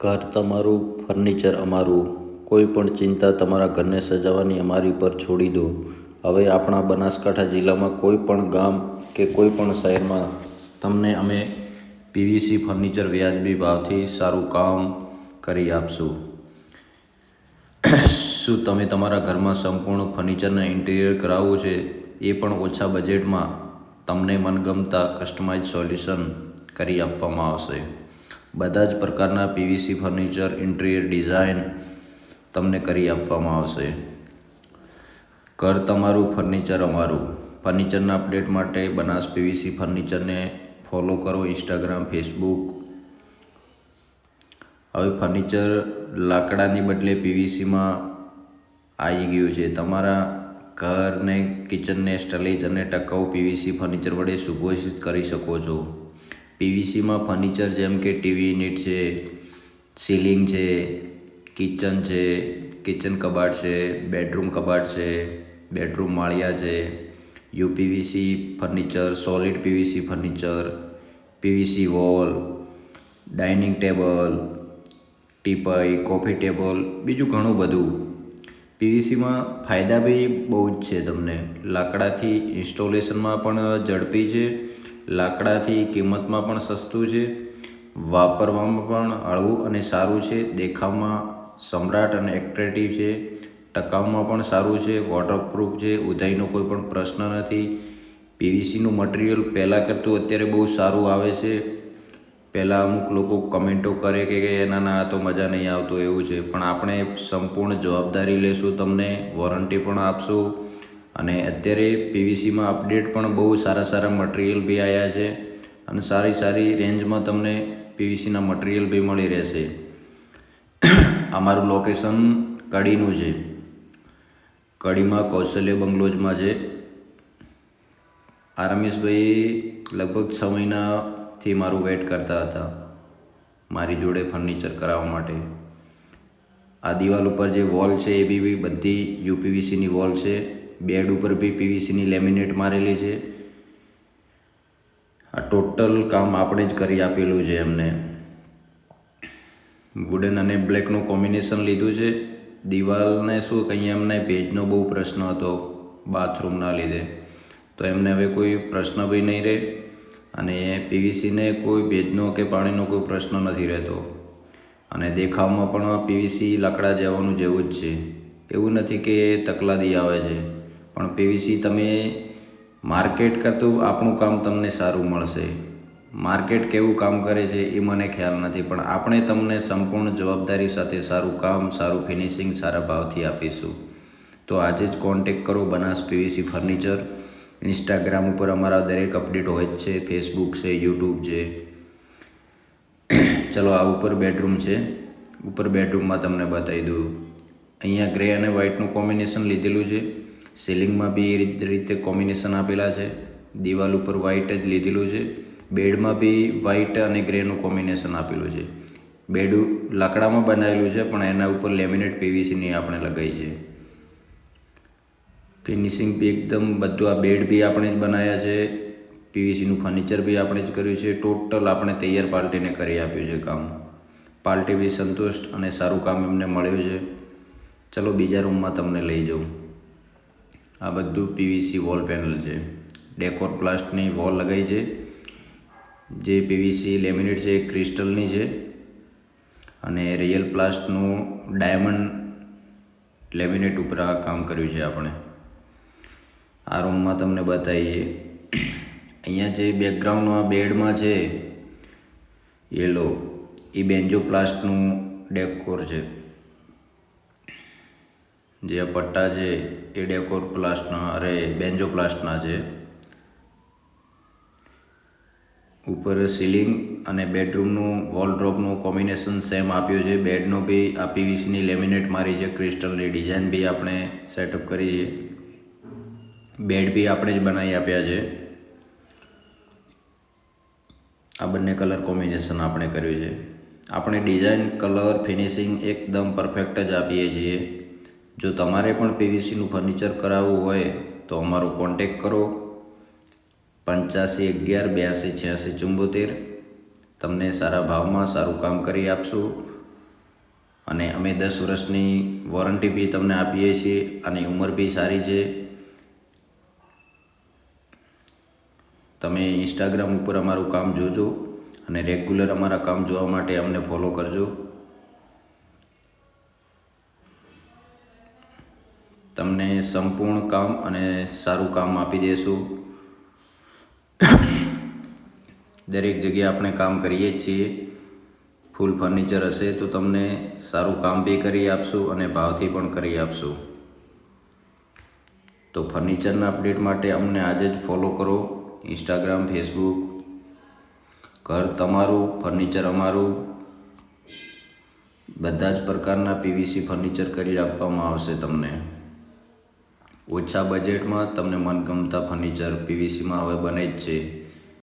ઘર તમારું, ફર્નિચર અમારું. કોઈ પણ ચિંતા તમારા ઘરને સજાવવાની અમારી પર છોડી દો. હવે આપણા બનાસકાંઠા જિલ્લામાં કોઈ પણ ગામ કે કોઈ પણ શહેરમાં તમને અમે પીવીસી ફર્નિચર વ્યાજબી ભાવથી સારું કામ કરી આપશું. શું તમે તમારા ઘરમાં સંપૂર્ણ ફર્નિચરને ઇન્ટિરિયર કરાવવું છે? એ પણ ઓછા બજેટમાં તમને મનગમતા કસ્ટમાઇઝ સોલ્યુશન કરી આપવામાં આવશે. બધા જ પ્રકારના પીવીસી ફર્નિચર, ઇન્ટિરિયર ડિઝાઇન તમને કરી આપવામાં આવશે. ઘર તમારું, ફર્નિચર અમારું. ફર્નિચરના અપડેટ માટે બનાસ પીવીસી ફર્નિચરને ફોલો કરો ઇન્સ્ટાગ્રામ, ફેસબુક. હવે ફર્નિચર લાકડાની બદલે પીવીસીમાં આવી ગયું છે. તમારા ઘરને, કિચનને, સ્ટલેજ અને ટકાઉ પીવીસી ફર્નિચર વડે સુપોષિત કરી શકો છો. પીવીસીમાં ફર્નિચર જેમ કે ટીવી યુનિટ છે, સીલિંગ છે, કિચન છે, કિચન કબાટ છે, બેડરૂમ કબાટ છે, બેડરૂમ માળિયા છે, UPVC furniture, solid PVC furniture, PVC wall, dining table, teapoy, coffee table, બીજું ઘણું બધું. પીવીસીમાં ફાયદા બી બહુ જ છે તમને. લાકડાથી ઇન્સ્ટોલેશનમાં પણ ઝડપી છે. લાકડાથી કિંમતમાં પણ સસ્તું છે, વાપરવામાં પણ હળવું અને સારું છે, દેખાવમાં સમ્રાટ અને એક્ટ્રેટિવ છે, ટકાઉમાં પણ સારું છે વોટરપ્રૂફ છે, ઉધાઈનો કોઈ પણ પ્રશ્ન નથી. પીવીસીનું મટીરિયલ પહેલાં કરતું અત્યારે બહુ સારું આવે છે. પહેલાં અમુક લોકો કમેન્ટો કરે કે ના ના તો મજા નહીં આવતો, એવું છે. પણ આપણે સંપૂર્ણ જવાબદારી લેશું, તમને વોરંટી પણ આપશું. અને અત્યારે પીવીસીમાં અપડેટ પણ બહુ સારા સારા મટીરિયલ બી આવ્યા છે અને સારી સારી રેન્જમાં તમને પીવીસીના મટીરિયલ બી મળી રહેશે. અમારું લોકેશન કડીનું છે. કડીમાં કૌશલ્ય બંગલોજમાં છે. આ રમેશભાઈ લગભગ છ મહિનાથી મારું વેટ કરતા હતા મારી જોડે ફર્નિચર કરાવવા માટે. આ દિવાલ ઉપર જે વોલ છે એ બી બધી યુપીવીસીની વોલ છે. બેડ ઉપર બી પીવીસીની લેમિનેટ મારેલી છે. આ ટોટલ કામ આપણે જ કરી આપેલું છે એમને. વુડન અને બ્લેકનું કોમ્બિનેશન લીધું છે. દિવાલને શું કંઈ એમને ભેજનો બહુ પ્રશ્ન હતો બાથરૂમના લીધે. તો એમને હવે કોઈ પ્રશ્ન બી નહીં રહે અને પીવીસીને કોઈ ભેજનો કે પાણીનો કોઈ પ્રશ્ન નથી રહેતો. અને દેખાવમાં પણ પીવીસી લાકડા જવાનું જેવું જ છે. એવું નથી કે તકલાદી આવે છે. પણ પીવીસી તમે માર્કેટ કરતું આપણું કામ તમને સારું મળશે. માર્કેટ કેવું કામ કરે છે એ મને ખ્યાલ નથી, પણ આપણે તમને સંપૂર્ણ જવાબદારી સાથે સારું કામ, સારું ફિનિશિંગ, સારા ભાવથી આપીશું. તો આજે જ કોન્ટેક કરો બનાસ પીવીસી ફર્નિચર ઇન્સ્ટાગ્રામ ઉપર અમારા દરેક અપડેટ હોય જ છે ફેસબુક છે યુટ્યુબ છે. ચલો આ ઉપર બેડરૂમ છે. ઉપર બેડરૂમમાં તમને બતાવી દઉં. અહીંયા ગ્રે અને વ્હાઇટનું કોમ્બિનેશન લીધેલું છે. સીલિંગમાં બી એ રીતે કોમ્બિનેશન આપેલા છે. દિવાલ ઉપર વ્હાઇટ જ લીધેલું છે. બેડમાં બી વ્હાઇટ અને ગ્રેનું કોમ્બિનેશન આપેલું છે. બેડ લાકડામાં બનાવેલું છે, પણ એના ઉપર લેમિનેટ પીવીસીની આપણે લગાવી છે. ફિનિશિંગ બી એકદમ બધું આ બેડ બી આપણે જ બનાવ્યા છે. પીવીસીનું ફર્નિચર બી આપણે જ કર્યું છે. ટોટલ આપણે તૈયાર પાર્ટીને કરી આપ્યું છે કામ. પાર્ટી બી સંતુષ્ટ અને સારું કામ એમને મળ્યું છે. ચલો બીજા રૂમમાં તમને લઈ જાઉં. આ બધું પીવીસી વોલ પેનલ છે. ડેકોર પ્લાસ્ટની વોલ લગાવી છે. જે પીવીસી લેમિનેટ છે એ ક્રિસ્ટલની છે. અને રિયલ પ્લાસ્ટનું ડાયમંડ લેમિનેટ ઉપર આ કામ કર્યું છે આપણે. આ રૂમમાં તમને બતાવીએ. અહીંયા જે બેકગ્રાઉન્ડમાં બેડમાં છે યેલો એ બેન્જો પ્લાસ્ટનું ડેકોર છે. જે પટ્ટા છે એ ડેકોર પ્લાસ્ટના, અરે બેન્જો પ્લાસ્ટના છે. ઉપર સીલિંગ અને બેડરૂમનું, વોલડ્રોપનું કોમ્બિનેશન સેમ આપ્યું છે. બેડનો બી આ પીવીસીની લેમિનેટ મારી છે, ક્રિસ્ટલની ડિઝાઇન બી આપણે સેટઅપ કરી છે. બેડ બી આપણે જ બનાવી આપ્યા છે. આ બંને કલર કોમ્બિનેશન આપણે કર્યું છે. આપણે ડિઝાઇન, કલર, ફિનિશિંગ એકદમ પરફેક્ટ જ આપીએ છીએ. જો તમારે પણ પીવીસીનું ફર્નિચર કરાવવું હોય તો અમારો કોન્ટેક કરો. પંચ્યાસી અગિયાર બ્યાસી છ્યાસી, ચુંબોતેર. તમને સારા ભાવમાં સારું કામ કરી આપશું. અને અમે દસ વર્ષની વોરંટી બી તમને આપીએ છીએ અને ઉંમર બી સારી છે. તમે ઇન્સ્ટાગ્રામ ઉપર અમારું કામ જોજો અને રેગ્યુલર અમારા કામ જોવા માટે અમને ફોલો કરજો. તમને સંપૂર્ણ કામ અને સારું કામ આપી દેશું. દરેક જગ્યાએ આપણે કામ કરીએ જ છીએ. ફૂલ ફર્નિચર હશે તો તમને સારું કામ બી કરી આપશું અને ભાવથી પણ કરી આપશું. તો ફર્નિચરના અપડેટ માટે અમને આજે જ ફોલો કરો. Instagram, Facebook. ઘર તમારું, ફર્નિચર અમારું. બધા જ પ્રકારના પીવીસી ફર્નિચર કરી આપવામાં આવશે તમને. ઓછા બજેટમાં તમને મનગમતા ફર્નિચર પીવીસીમાં હવે બને જ છે.